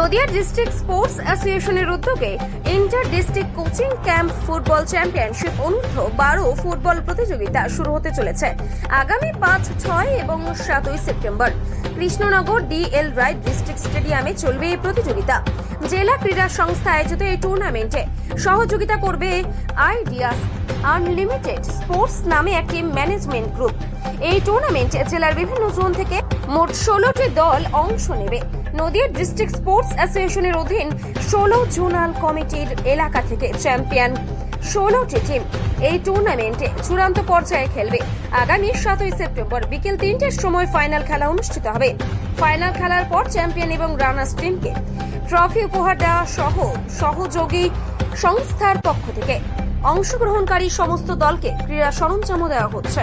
Nadia district sports অ্যাসোসিয়েশনের উদ্যোগে inter district coaching camp football championship অনূর্ধ্ব বারো ফুটবল প্রতিযোগিতা শুরু হতে চলেছে আগামী পাঁচ, ছয় এবং সাতই September. Krishnanagar D L Roy district স্টেডিয়ামে চলবে এই প্রতিযোগিতা। জেলা ক্রীড়া সংস্থা আয়োজিত এই টুর্নামেন্টে সহযোগিতা করবে আইডিয়াস আনলিমিটেড স্পোর্টস নামে একটি ম্যানেজমেন্ট গ্রুপ। এই টুর্নামেন্টে জেলার বিভিন্ন জোন থেকে মোট ষোলোটি দল অংশ নেবে। নদিয়া ডিস্ট্রিক্ট স্পোর্টস অ্যাসোসিয়েশনের অধীন ষোলো জোনাল কমিটির এলাকা থেকে চ্যাম্পিয়ন। ষোলোটি টিম এই টুর্নামেন্টে চূড়ান্ত পর্যায়ে খেলবে। আগামী সাতই সেপ্টেম্বর বিকেল তিনটের সময় ফাইনাল খেলা অনুষ্ঠিত হবে। ফাইনাল খেলার পর চ্যাম্পিয়ন এবং রানার্স টিমকে ট্রফি উপহার দেওয়া সহ সহযোগী সংস্থার পক্ষ থেকে অংশগ্রহণকারী সমস্ত দলকে ক্রীড়া সরঞ্জামও দেওয়া হচ্ছে।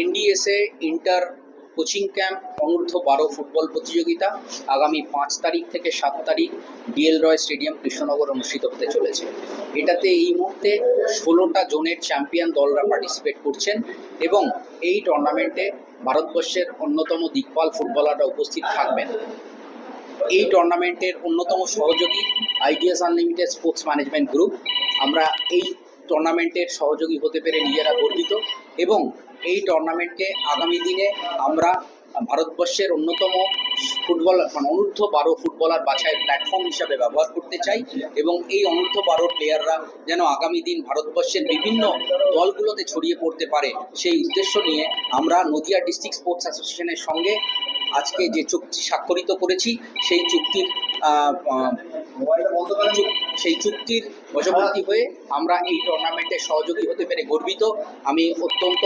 এনডিএসএ ইন্টার কোচিং ক্যাম্প, অনূর্ধ্ব বারো ফুটবল প্রতিযোগিতা, আগামী পাঁচ তারিখ থেকে সাত তারিখ ডিএল রয় স্টেডিয়াম কৃষ্ণনগর অনুষ্ঠিত হতে চলেছে। এটাতে এই মুহূর্তে ষোলোটা জোনের চ্যাম্পিয়ন দলরা পার্টিসিপেট করছেন এবং এই টুর্নামেন্টে ভারতবর্ষের অন্যতম দিকপাল ফুটবলাররা উপস্থিত থাকবেন। এই টুর্নামেন্টের অন্যতম সহযোগী Ideas Unlimited sports management group. আমরা এই টুর্নামেন্টের সহযোগী হতে পেরে নিজেরা গর্বিত এবং এই টুর্নামেন্টকে আগামী দিনে আমরা ভারতবর্ষের অন্যতম ফুটবল মানে অনূর্ধ্ব বারো ফুটবলার বাছাই প্ল্যাটফর্ম হিসাবে ব্যবহার করতে চাই এবং এই অনূর্ধ্ব বারো প্লেয়াররা যেন আগামী দিন ভারতবর্ষের বিভিন্ন দলগুলোতে ছড়িয়ে পড়তে পারে, সেই উদ্দেশ্য নিয়ে আমরা নদিয়া ডিস্ট্রিক্ট স্পোর্টস অ্যাসোসিয়েশনের সঙ্গে আজকে যে চুক্তি স্বাক্ষরিত করেছি, সেই চুক্তির সেই চুক্তির বশবর্তী হয়ে আমরা এই টুর্নামেন্টে সহযোগী হতে পেরে গর্বিত। আমি অত্যন্ত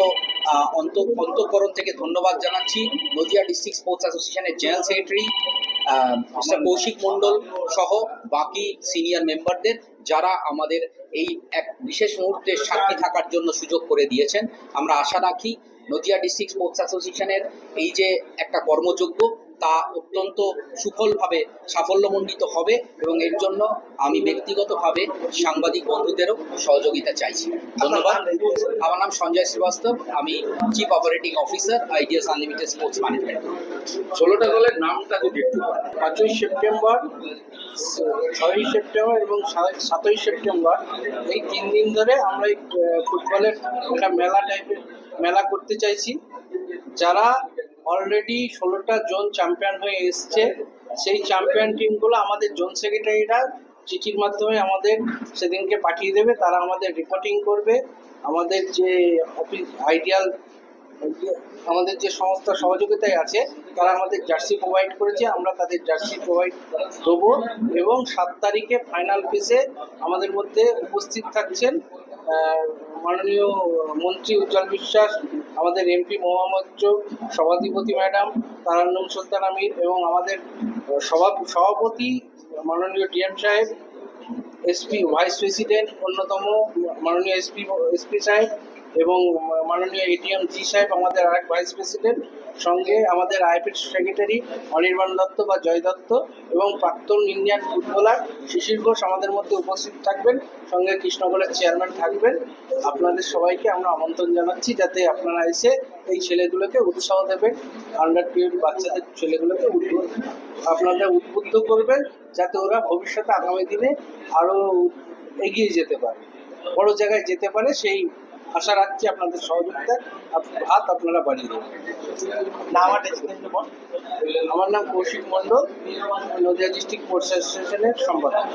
অন্তঃকরণ থেকে ধন্যবাদ জানাচ্ছি নদিয়া ডিস্ট্রিক্ট স্পোর্টস অ্যাসোসিয়েশনের general secretary mister Koushik Mondal সহ বাকি সিনিয়র মেম্বারদের যারা আমাদের এই এক বিশেষ মুহূর্তে সাক্ষী থাকার জন্য সুযোগ করে দিয়েছেন। আমরা আশা রাখি নদিয়া ডিস্ট্রিক্ট স্পোর্টস অ্যাসোসিয়েশনের এই যে একটা কর্মযোগ্য তা অত্যন্ত সুফলভাবে সাফল্যমণ্ডিত হবে এবং এর জন্য আমি ব্যক্তিগতভাবে সাংবাদিক বন্ধুদেরও সহযোগিতা চাইছি। ধন্যবাদ। আমার নাম সঞ্জয় শ্রীবাস্তব। আমি chief operating officer Ideas Unlimited sports management ষোলোটা দলের নামটা যদি একটু পাঁচই সেপ্টেম্বর ছয়ই সেপ্টেম্বর এবং সা- সাতই সেপ্টেম্বর এই তিন দিন ধরে আমরা এই ফুটবলের একটা মেলা টাইপের মেলা করতে চাইছি। যারা অলরেডি ষোলোটা জোন চ্যাম্পিয়ন হয়ে এসছে। সেই চ্যাম্পিয়ন টিমগুলো আমাদের জোন সেক্রেটারিরা চিঠির মাধ্যমে আমাদের সেদিনকে পাঠিয়ে দেবে। তারা আমাদের রিপোর্টিং করবে। আমাদের যে অফিস আইডিয়াল আমাদের যে সংস্থা সহযোগিতায় আছে, তারা আমাদের জার্সি প্রোভাইড করেছে। আমরা তাদের জার্সি প্রোভাইড দেবো এবং সাত তারিখে ফাইনাল ফেজে আমাদের মধ্যে উপস্থিত থাকছেন মাননীয় মন্ত্রী উজ্জ্বল বিশ্বাস, আমাদের এমপি মোহাম্মদ চোখ সভাধিপতি ম্যাডাম তারান্নম সুলতান আমির এবং আমাদের সভা, সভাপতি মাননীয় ডিএম সাহেব এসপি ভাইস প্রেসিডেন্ট, অন্যতম মাননীয় এসপি এসপি সাহেব এবং মাননীয় এটিএম জি সাহেব আমাদের আরেক ভাইস প্রেসিডেন্ট সঙ্গে আমাদের আইপির সেক্রেটারি অনির্বাণ দত্ত বা জয় দত্ত এবং প্রাক্তন ইন্ডিয়ান ফুটবলার শিশির ঘোষ আমাদের মধ্যে উপস্থিত থাকবেন, সঙ্গে কৃষ্ণগড়ের চেয়ারম্যান থাকবেন। আপনাদের সবাইকে আমরা আমন্ত্রণ জানাচ্ছি যাতে আপনারা এসে এই ছেলেগুলোকে উৎসাহ দেবেন আন্ডার টুয়েলভ বাচ্চাদের ছেলেগুলোকে আপনারা উদ্বুদ্ধ করবেন যাতে ওরা ভবিষ্যতে আগামী দিনে আরও এগিয়ে যেতে পারে, বড় জায়গায় যেতে পারে সেই আশা রাখছি আপনাদের সহযোগিতা হাত আপনারা বাড়িয়ে দেবেন। আমার নাম কৌশিক মণ্ডল নদিয়া ডিস্ট্রিক্ট পোর্ট অ্যাসোসিয়েশনের সম্পাদক।